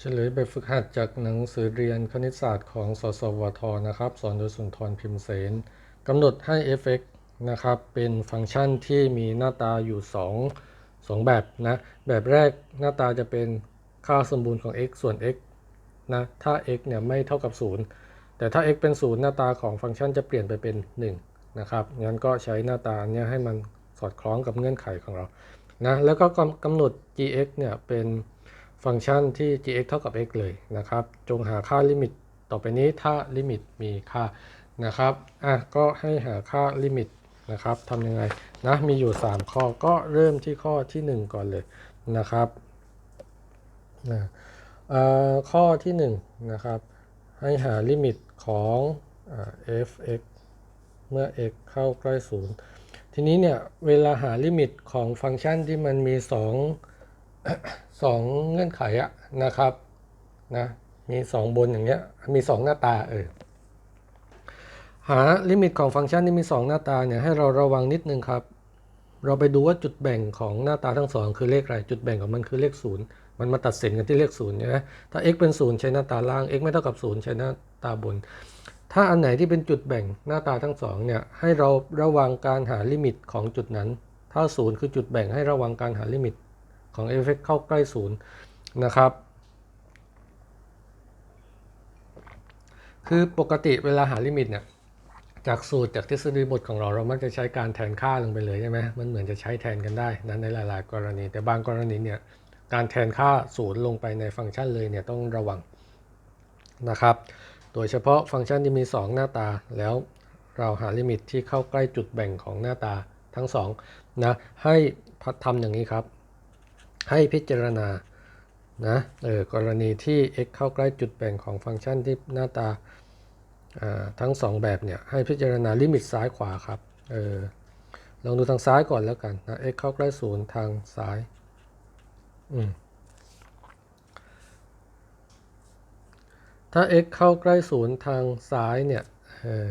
เฉลยแบบฝึกหัดจากหนังสือเรียนคณิตศาสตร์ของสสวทนะครับ สอนโดยสุนทรพิมพ์เสนกำหนดให้ f(x) นะครับ เป็นฟังก์ชันที่มีหน้าตาอยู่ 2 2 แบบนะ แบบแรกหน้าตาจะเป็นค่าสมบูรณ์ของ x ส่วน x นะ ถ้า x เนี่ยไม่เท่ากับ 0 แต่ถ้า x เป็น 0 หน้าตาของฟังก์ชันจะเปลี่ยนไปเป็น 1 นะครับ งั้นก็ใช้หน้าตาเนี้ยให้มันสอดคล้องกับเงื่อนไขของเรา นะ แล้วก็กำหนด gx เนี่ยเป็น ฟังก์ชันที่ gx เท่ากับ x เลยนะครับ จงหาค่าลิมิตต่อไปนี้ถ้าลิมิตมีค่านะครับอะก็ให้หาค่าลิมิตนะครับทำยังไงนะมีอยู่ 3 ข้อก็เริ่มที่ข้อที่ 1 ก่อนเลยนะครับนะข้อที่1นะครับให้หาลิมิตของ f(x) เมื่อ x เข้าใกล้ 0 ทีนี้เนี่ยเวลาหาลิมิตของฟังก์ชันที่มันมี 2 2เงื่อนไขอะนะครับนะมี2บนอย่างเงี้ยมี2หน้าตาเออหาลิมิตของฟังก์ชันที่มี 2 หน้าตาเนี่ยให้เราระวังนิดนึงครับ เราไปดูว่าจุดแบ่งของหน้าตาทั้งสองคือเลขอะไร จุดแบ่งของมันคือเลข0มันมาตัดสินกันที่เลข0ใช่ไหมถ้า x เป็น 0 ใช้หน้าตาล่าง x ไม่เท่ากับ 0 ใช้หน้าตาบน ถ้าอันไหนที่เป็นจุดแบ่งหน้าตาทั้งสองเนี่ยให้เราระวังการหาลิมิตของจุดนั้น ถ้า 0 คือจุดแบ่งให้ระวังการหาลิมิต ของ f(x) เข้าใกล้0นย์นะครับ คือปกติเวลาหาลิมิตเนี่ยจากสูตรจากทฤษฎีบทของเราเรามักจะใช้การแทนค่าลงไปเลยใช่ไหมมันเหมือนจะใช้แทนกันได้นะในหลาย ๆ กรณี แต่บางกรณีเนี่ยการแทนค่าศูนย์ลงไปในฟังก์ชันเลยเนี่ยต้องระวังนะครับ โดยเฉพาะฟังก์ชันที่มี 2 หน้าตาแล้วเราหาลิมิตที่เข้าใกล้จุดแบ่งของหน้าตาทั้ง2นะให้พัดทำอย่างนี้ครับ ให้พิจารณานะเออกรณีที่ x เข้าใกล้จุดแบ่งของฟังก์ชันที่หน้าตาทั้ง 2 แบบเนี่ยให้พิจารณาลิมิตซ้ายขวาครับเออลองดูทางซ้ายก่อนแล้วกันนะ x เข้าใกล้ศูนย์ทางซ้ายอืมถ้า x เข้าใกล้ศูนย์ทางซ้ายเนี่ยเออ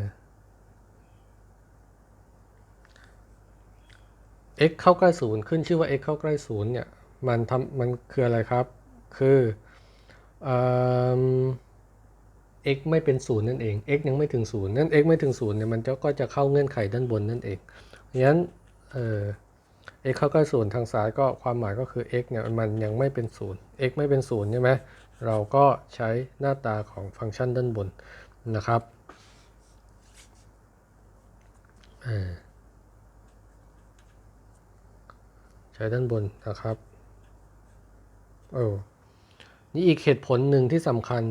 x เข้าใกล้ศูนย์ขึ้นชื่อว่า x เข้าใกล้ศูนย์เนี่ย มันทำมันคืออะไรครับ คือ x ไม่เป็นศูนย์นั่นเอง x ยังไม่ถึงศูนย์นั่น x ไม่ถึงศูนย์เนี่ยมันก็จะเข้าเงื่อนไขด้านบนนั่นเองงั้นเออ x เข้าใกล้ศูนย์ทางซ้ายก็ความหมายก็คือ x เนี่ยมันยังไม่เป็นศูนย์ x ไม่เป็นศูนย์ใช่ไหมเราก็ใช้หน้าตาของฟังก์ชันด้านบนนะครับใช้ด้านบนนะครับ โอ้นี่อีกเหตุผลหนึ่งที่สำคัญ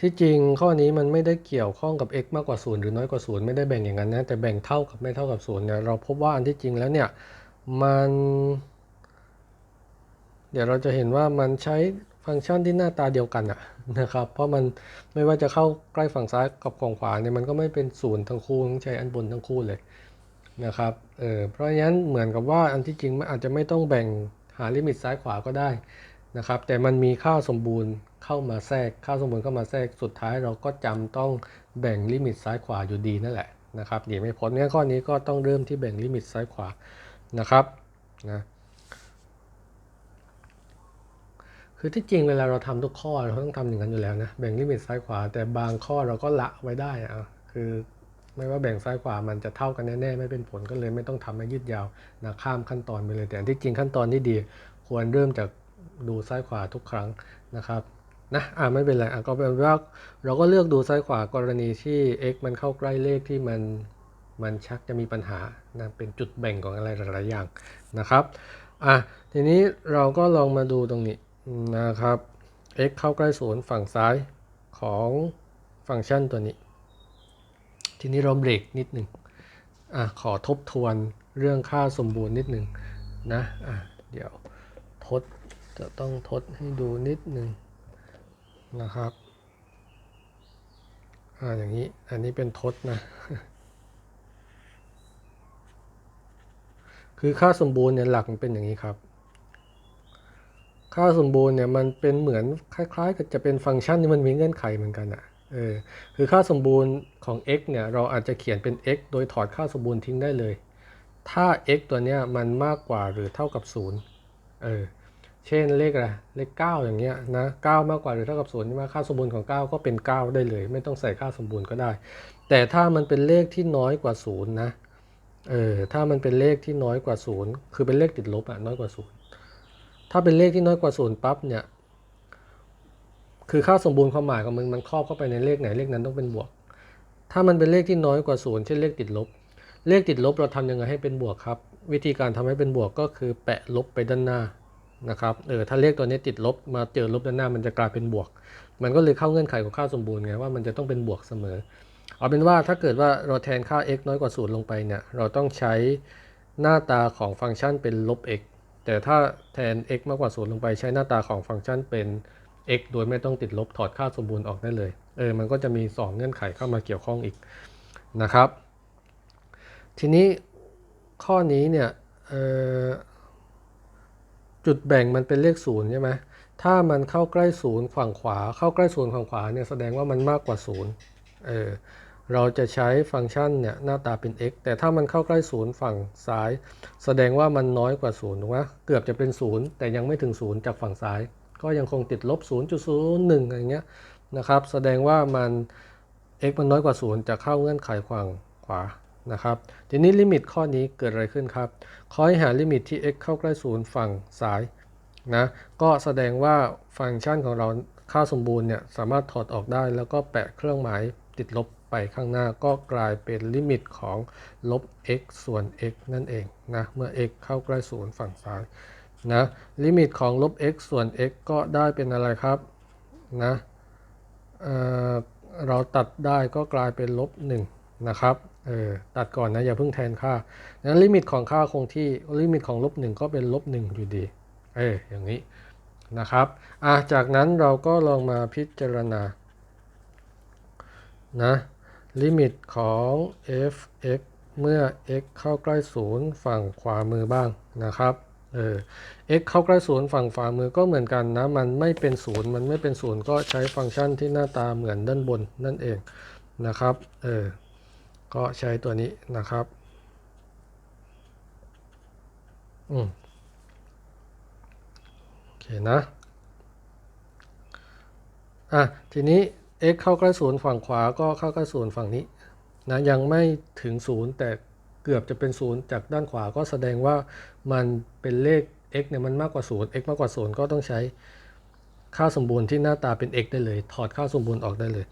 ที่จริงข้อนี้มันไม่ได้เกี่ยวข้องกับ x มากกว่า0หรือน้อยกว่า0ไม่ได้แบ่งอย่างนั้นนะแต่แบ่งเท่ากับไม่เท่ากับ0เนี่ยเราพบว่าอันที่จริงแล้วเนี่ยมัน เดี๋ยวเราจะเห็นว่ามันใช้ฟังก์ชันที่หน้าตาเดียวกันอะนะครับ เพราะมันไม่ว่าจะเข้าใกล้ฝั่งซ้ายกับฝั่งขวาเนี่ยมันก็ไม่เป็นศูนย์ทั้งคู่ต้องใช้อันบนทั้งคู่เลยนะครับ เออเพราะฉะนั้นเหมือนกับว่าอันที่จริงมันอาจจะไม่ต้องแบ่งหาลิมิตซ้ายขวาก็ได้ นะครับ แต่มันมีค่าสมบูรณ์เข้ามาแทรก ค่าสมบูรณ์เข้ามาแทรก สุดท้ายเราก็จำต้องแบ่งลิมิตซ้ายขวาอยู่ดีนั่นแหละนะครับเดี๋ยวไม่พ้นงั้นข้อนี้ก็ต้องเริ่มที่แบ่งลิมิตซ้ายขวานะครับนะคือที่จริงเวลาเราทำทุกข้อเราต้องทำอย่างนั้นอยู่แล้วนะแบ่งลิมิตซ้ายขวา แต่บางข้อเราก็ละไว้ได้อะคือไม่ว่าแบ่งซ้ายขวามันจะเท่ากันแน่ๆไม่เป็นผลก็เลยไม่ต้องทำให้ยืดยาวนะข้ามขั้นตอนไปเลยแต่ที่จริงขั้นตอนที่ดี ควรเริ่มจาก ดูซ้ายขวาทุกครั้งนะครับนะอ่าไม่เป็นไรอะก็เป็นว่าเราก็เลือกดูซ้ายขวากรณีที่ x มันเข้าใกล้เลขที่มันมันชักจะมีปัญหานะเป็นจุดแบ่งของอะไรหลายๆอย่างนะครับอะทีนี้เราก็ลองมาดูตรงนี้นะครับ x เข้าใกล้ศูนย์ฝั่งซ้ายของฟังก์ชันตัวนี้ ทีนี้เราเบรกนิดหนึ่งอะขอทบทวนเรื่องค่าสมบูรณ์นิดหนึ่งนะอะเดี๋ยวทด จะต้องทดให้ดูนิดหนึ่งนะครับอ่าอย่างนี้อันนี้เป็นทดนะ คือค่าสมบูรณ์เนี่ยหลักมันเป็นอย่างนี้ครับ ค่าสมบูรณ์เนี่ยมันเป็นเหมือนคล้ายๆ กับจะเป็นฟังก์ชันที่มันมีเงื่อนไขเหมือนกันอะเออคือค่าสมบูรณ์ของ x เนี่ยเราอาจจะเขียนเป็น x โดยถอดค่าสมบูรณ์ทิ้งได้เลย ถ้า x ตัวเนี้ยมันมากกว่าหรือเท่ากับ 0 เออ เช่นเลขอะไรเลข 9 อย่างเงี้ยนะ9มากกว่าหรือเท่ากับ0ใช่ไหมค่าสมบูรณ์ของ 9 ก็เป็น 9 ได้เลย ไม่ต้องใส่ค่าสมบูรณ์ก็ได้ แต่ถ้ามันเป็นเลขที่น้อยกว่า0นะเออถ้ามันเป็นเลขที่น้อยกว่า 0 คือเป็นเลขติดลบอะน้อยกว่า 0 ถ้าเป็นเลขที่น้อยกว่า 0 ปั๊บเนี่ยคือค่าสมบูรณ์ความหมายของมันมันครอบเข้าไปในเลขไหนเลขนั้นต้องเป็นบวก ถ้ามันเป็นเลขที่น้อยกว่า0เช่นเลขติดลบ เลขติดลบเราทำยังไงให้เป็นบวกครับ วิธีการทำให้เป็นบวกก็คือแปะลบไปด้านหน้า นะครับเออถ้าเลขตัวนี้ติดลบมาเจอลบด้านหน้ามันจะกลายเป็นบวก มันก็เลยเข้าเงื่อนไขของค่าสมบูรณ์ไงว่ามันจะต้องเป็นบวกเสมอ เอาเป็นว่าถ้าเกิดว่าเราแทนค่า x น้อยกว่า0ลงไปเนี่ยเราต้องใช้หน้าตาของฟังก์ชันเป็นลบ x แต่ถ้าแทน x มากกว่า0ลงไป ใช้หน้าตาของฟังก์ชันเป็น x โดยไม่ต้องติดลบถอดค่าสมบูรณ์ออกได้เลยเออมันก็จะมี 2 เงื่อนไขเข้ามาเกี่ยวข้องอีกนะครับ ทีนี้ข้อนี้เนี่ยเอ่อ จุดแบ่งมันเป็นเลขศูนย์ใช่ไหมถ้ามันเข้าใกล้ศูนย์ฝั่งขวา เข้าใกล้ศูนย์ฝั่งขวาเนี่ยแสดงว่ามันมากกว่าศูนย์เออเราจะใช้ฟังก์ชันเนี่ยหน้าตาเป็น x แต่ถ้ามันเข้าใกล้ศูนย์ฝั่งซ้าย แสดงว่ามันน้อยกว่าศูนย์ถูกไหมเกือบจะเป็นศูนย์แต่ยังไม่ถึงศูนย์จากฝั่งซ้าย ก็ยังคงติดลบ 0.01อะไรเงี้ยนะครับ แสดงว่ามัน x มันน้อยกว่า0จะเข้าเงื่อนไขฝั่งขวา นะครับ ทีนี้ลิมิตข้อนี้เกิดอะไรขึ้นครับ ขอให้หาลิมิตที่ x เข้าใกล้0ฝั่งซ้ายนะ ก็แสดงว่าฟังก์ชันของเราค่าสมบูรณ์เนี่ยสามารถถอดออกได้แล้วก็แปะเครื่องหมายติดลบไปข้างหน้าก็กลายเป็นลิมิตของลบ x ส่วน x นั่นเองนะเมื่อ x เข้าใกล้0ฝั่งซ้ายนะลิมิตของลบ x ส่วน x ก็ได้เป็นอะไรครับนะเเราตัดได้ก็กลายเป็นลบ1นะครับ ออตัดก่อนนะ อย่าเพิ่งแทนค่านั้นลิมิตของค่าคงที่ลิมิตของลบ1ก็เป็นลบ1อยู่ดี เอออย่างนี้นะครับอะจากนั้นเราก็ลองมาพิจารณานะลิมิตของ f(x) เมื่อ x เข้าใกล้ศูนย์ฝั่งขวามือบ้างนะครับ เออ x เข้าใกล้ศูนย์ฝั่งขวามือก็เหมือนกันนะ มันไม่เป็นศูนย์ มันไม่เป็นศูนย์ก็ใช้ฟังก์ชันที่หน้าตาเหมือนด้านบนนั่นเองนะครับ เออ ก็ใช้ตัวนี้นะครับ อืมโอเคนะ อะ ทีนี้ x เข้าใกล้ศูนย์ฝั่งขวาก็เข้าใกล้ศูนย์ฝั่งนี้นะยังไม่ถึงศูนย์แต่เกือบจะเป็นศูนย์จากด้านขวาก็แสดงว่ามันเป็นเลข x เนี่ยมันมากกว่าศูนย์ x มากกว่าศูนย์ก็ต้องใช้ค่าสมบูรณ์ที่หน้าตาเป็น x ได้เลย ถอดค่าสมบูรณ์ออกได้เลย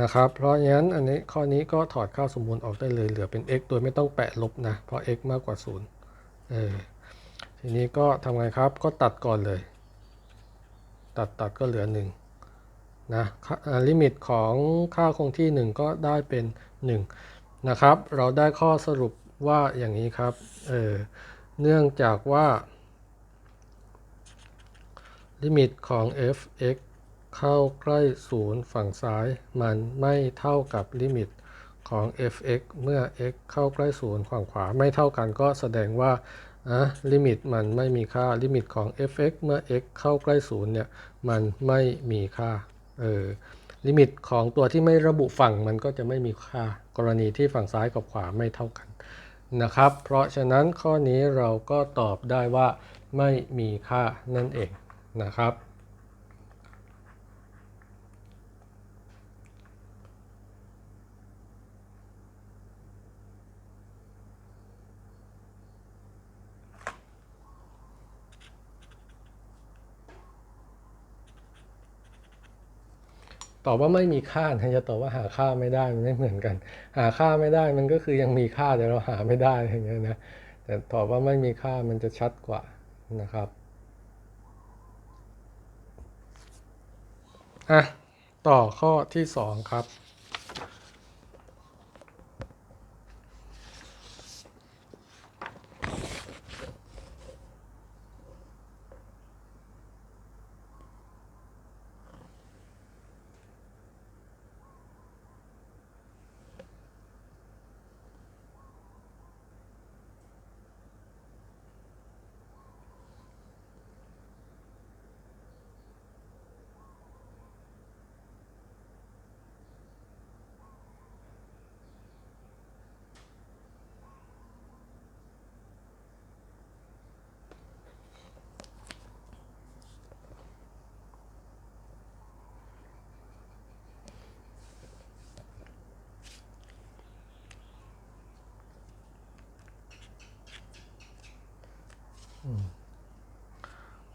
นะครับ เพราะงั้นอันนี้ข้อนี้ก็ถอดค่าสมบูรณ์ออกได้เลยเหลือเป็น x โดยไม่ต้องแปะลบนะ เพราะ x มากกว่าศูนย์เออทีนี้ก็ทำไงครับก็ตัดก่อนเลย ตัดตัดก็เหลือ1นะลิมิตของค่าคงที่ 1 ก็ได้เป็น 1 นะครับ เราได้ข้อสรุปว่าอย่างนี้ครับเออเนื่องจากว่า ลิมิตของ f(x) เข้าใกล้ศูนย์ฝั่งซ้าย มันไม่เท่ากับลิมิตของ f(x) เมื่อ x เข้าใกล้ศูนย์ฝั่งขวาไม่เท่ากันก็แสดงว่าอะลิมิตมันไม่มีค่าลิมิตของ f(x) เมื่อ x เข้าใกล้ศูนย์เนี่ยมันไม่มีค่าเออลิมิตของตัวที่ไม่ระบุฝั่งมันก็จะไม่มีค่า กรณีที่ฝั่งซ้ายกับขวาไม่เท่ากันนะครับ เพราะฉะนั้นข้อนี้เราก็ตอบได้ว่าไม่มีค่านั่นเองนะครับ ตอบว่าไม่มีค่านะจะตอบว่าหาค่าไม่ได้มันไม่เหมือนกัน หาค่าไม่ได้มันก็คือยังมีค่าแต่เราหาไม่ได้อย่างเงี้ยนะแต่ตอบว่าไม่มีค่ามันจะชัดกว่านะครับอะต่อข้อที่สองครับ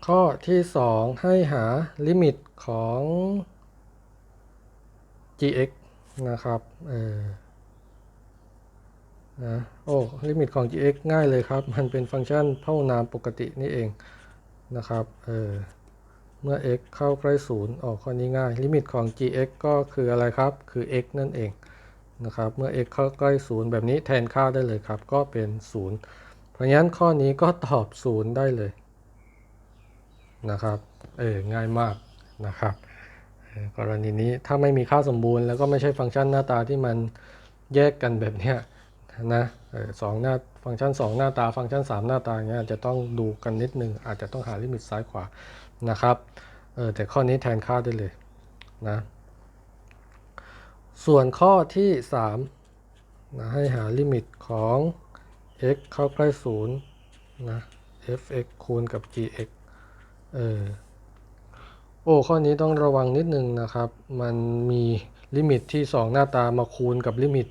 ข้อที่สองให้หาลิมิตของ gx นะครับเออนะโอ้ลิมิตของ gx ง่ายเลยครับ มันเป็นฟังก์ชันเท่านามปกตินี่เองนะครับเออเมื่อ x เข้าใกล้ศูนย์ออกข้อนี้ง่าย ลิมิตของ gx ก็คืออะไรครับ คือ x นั่นเองนะครับ เมื่อ x เข้าใกล้ศูนย์แบบนี้แทนค่าได้เลยครับ ก็เป็นศูนย์ เพราะงั้นข้อนี้ก็ตอบศูนย์ได้เลยนะครับ เออง่ายมากนะครับ กรณีนี้ถ้าไม่มีค่าสมบูรณ์แล้วก็ไม่ใช่ฟังก์ชันหน้าตาที่มันแยกกันแบบเนี้ยนะสองหน้าฟังก์ชัน 2 หน้าตา ฟังก์ชัน 3 หน้าตาเงี้ยอาจจะต้องดูกันนิดนึง อาจจะต้องหาลิมิตซ้ายขวานะครับเออแต่ข้อนี้แทนค่าได้เลยนะส่วนข้อที่3นะให้หาลิมิตของ x เข้าใกล้ศูนย์นะ f(x) คูณกับ gx เออโอ้ข้อนี้ต้องระวังนิดนึงนะครับ มันมีลิมิตที่ 2 หน้าตามาคูณกับลิมิต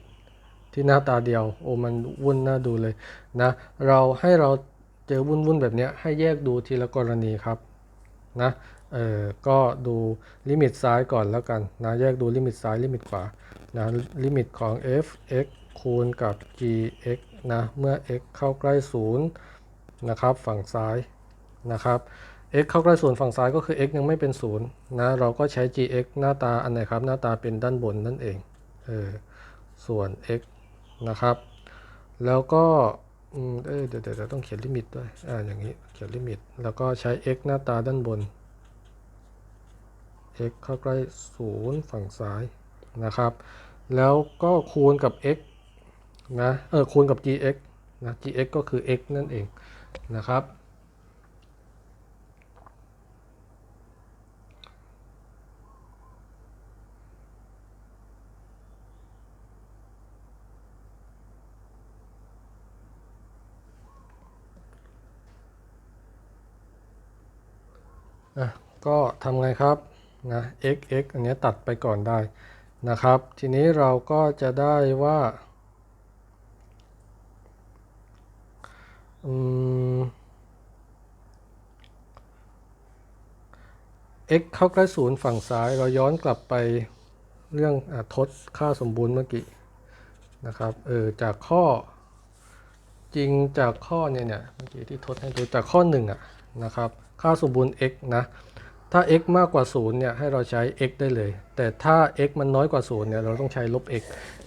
ที่หน้าตาเดียว โอ้มันวุ่นน่าดูเลยนะเราให้เราเจอวุ่นวุ่นแบบนี้ให้แยกดูทีละกรณีครับนะเออก็ดูลิมิตซ้ายก่อนแล้วกันนะแยกดูลิมิตซ้ายลิมิตขวานะลิมิตของ f(x) คูณกับ gx นะเมื่อ x เข้าใกล้ศูนย์นะครับฝั่งซ้ายนะครับ x เข้าใกล้ศูนย์ฝั่งซ้ายก็คือ x ยังไม่เป็นศูนย์นะเราก็ใช้ gx หน้าตาอันไหนครับหน้าตาเป็นด้านบนนั่นเองเออส่วน x นะครับ แล้วก็เอ้ยเดี๋ยวเดี๋ยวต้องเขียนลิมิตด้วยอ่าอย่างนี้เขียนลิมิต แล้วก็ใช้ x หน้าตาด้านบน x เข้าใกล้ศูนย์ฝั่งซ้ายนะครับ แล้วก็คูณกับ x นะเออคูณกับ gx นะ gx ก็คือ x นั่นเองนะครับอะก็ทำไงครับนะ x x อันนี้ตัดไปก่อนได้นะครับ ทีนี้เราก็จะได้ว่าอืม x เข้าใกล้ศูนย์ฝั่งซ้ายเราย้อนกลับไปเรื่องอทดค่าสมบูรณ์เมื่อกี้นะครับเออจากข้อจริงจากข้อเนี่ยเนี่ยเมื่อกี้ที่ทดให้ดูจากข้อหนึ่งอะนะครับค่าสมบูรณ์ x นะ ถ้า x มากกว่า 0 เนี่ย ให้เราใช้ x ได้เลย แต่ถ้า x มันน้อยกว่า 0 เนี่ย เราต้องใช้ลบ x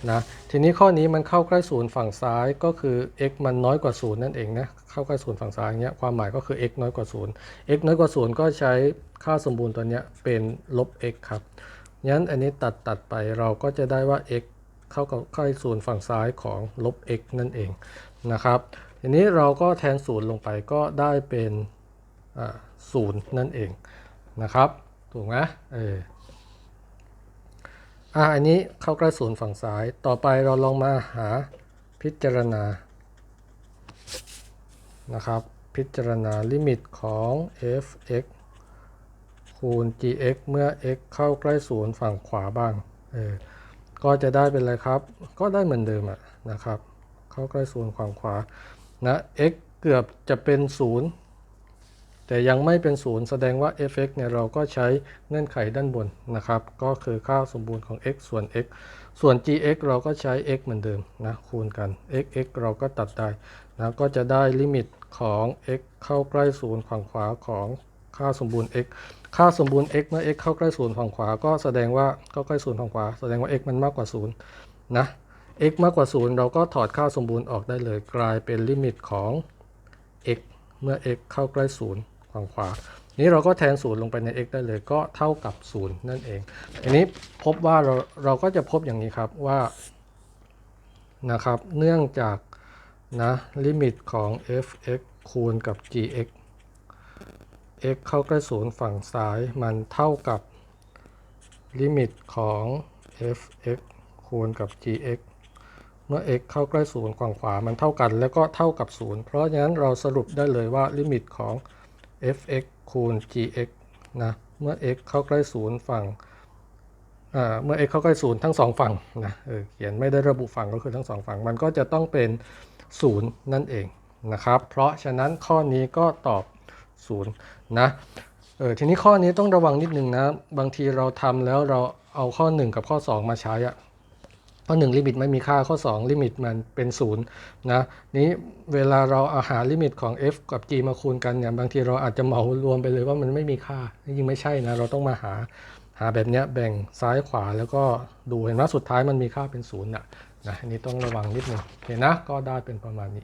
นะ ทีนี้ข้อนี้มันเข้าใกล้ศูนย์ฝั่งซ้ายก็คือ x มันน้อยกว่า 0 นั่นเองนะ เข้าใกล้ศูนย์ฝั่งซ้ายเนี้ย ความหมายก็คือ x น้อยกว่า 0 x น้อยกว่า 0 ก็ใช้ค่าสมบูรณ์ตัวเนี้ยเป็นลบ x ครับ งั้นอันนี้ตัดตัดไปเราก็จะได้ว่า x เข้ากับใกล้ศูนย์ฝั่งซ้ายของลบ x นั่นเองนะครับ ทีนี้เราก็แทนศูนย์ลงไปก็ได้เป็นศูนย์นั่นเอง นะครับ ถูกไหมเอออะอันนี้เข้าใกล้ศูนย์ฝั่งซ้าย ต่อไปเราลองมาหาพิจารณา นะครับ พิจารณาลิมิตของ f(x) คูณ gx เมื่อ x เข้าใกล้ศูนย์ฝั่งขวาบ้าง เออ ก็จะได้เป็นอะไรครับ ก็ได้เหมือนเดิมอะนะครับ เข้าใกล้ศูนย์ฝั่งขวา นะ x เกือบจะเป็นศูนย์ แต่ยังไม่เป็นศูนย์แสดงว่า f(x) เนี่ยเราก็ใช้เงื่อนไขด้านบนนะครับ ก็คือค่าสมบูรณ์ของ x ส่วน x ส่วน gx เราก็ใช้ x เหมือนเดิมนะคูณกัน x x เราก็ตัดได้นะก็จะได้ลิมิตของ x เข้าใกล้ศูนย์ฝั่งขวาของค่าสมบูรณ์ x ค่าสมบูรณ์ x เมื่อ x เข้าใกล้ศูนย์ฝั่งขวา ก็แสดงว่าเข้าใกล้ศูนย์ฝั่งขวา แสดงว่า x มันมากกว่าศูนย์นะ x มากกว่าศูนย์เราก็ถอดค่าสมบูรณ์ออกได้เลย กลายเป็นลิมิตของ x เมื่อ x เข้าใกล้ศูนย์ ฝั่งขวา นี้เราก็แทนศูนย์ลงไปใน x ได้เลยก็เท่ากับศูนย์นั่นเอง อันนี้พบว่าเราเราก็จะพบอย่างนี้ครับว่านะครับ เนื่องจากนะลิมิตของ f(x) คูณกับ gx x เข้าใกล้ศูนย์ฝั่งซ้ายมันเท่ากับลิมิตของ f(x) คูณกับ gx เมื่อ x เข้าใกล้ศูนย์ฝั่งขวามันเท่ากัน แล้วก็เท่ากับศูนย์เพราะฉะนั้นเราสรุปได้เลยว่าลิมิตของ f(x) คูณ gx นะ เมื่อ x เข้าใกล้ศูนย์ฝั่งเมื่อ x เข้าใกล้ศูนย์ทั้งสองฝั่งนะเเขียนไม่ได้ระบุฝั่งก็คือทั้งสองฝั่ง มันก็จะต้องเป็นศูนย์นั่นเองนะครับ เพราะฉะนั้นข้อนี้ก็ตอบ0นะเออทีนี้ข้อนี้ต้องระวังนิดนึงนะ บางทีเราทำแล้วเราเอาข้อ 1 กับข้อ 2 มาใช้อะ ข้อ1ลิมิตไม่มีค่าข้อ 2 ลิมิตมันเป็น0นะนี้เวลาเราเอาหาลิมิตของ f กับ g มาคูณกันเนี่ยบางทีเราอาจจะเหมารวมไปเลยว่ามันไม่มีค่าจริงไม่ใช่นะเราต้องมาหาหาแบบนี้แบ่งซ้ายขวาแล้วก็ดูเห็นว่าสุดท้ายมันมีค่าเป็นศูนย์อะนะอันนี้ต้องระวังนิดนึงเห็นนะก็ได้เป็นประมาณนี้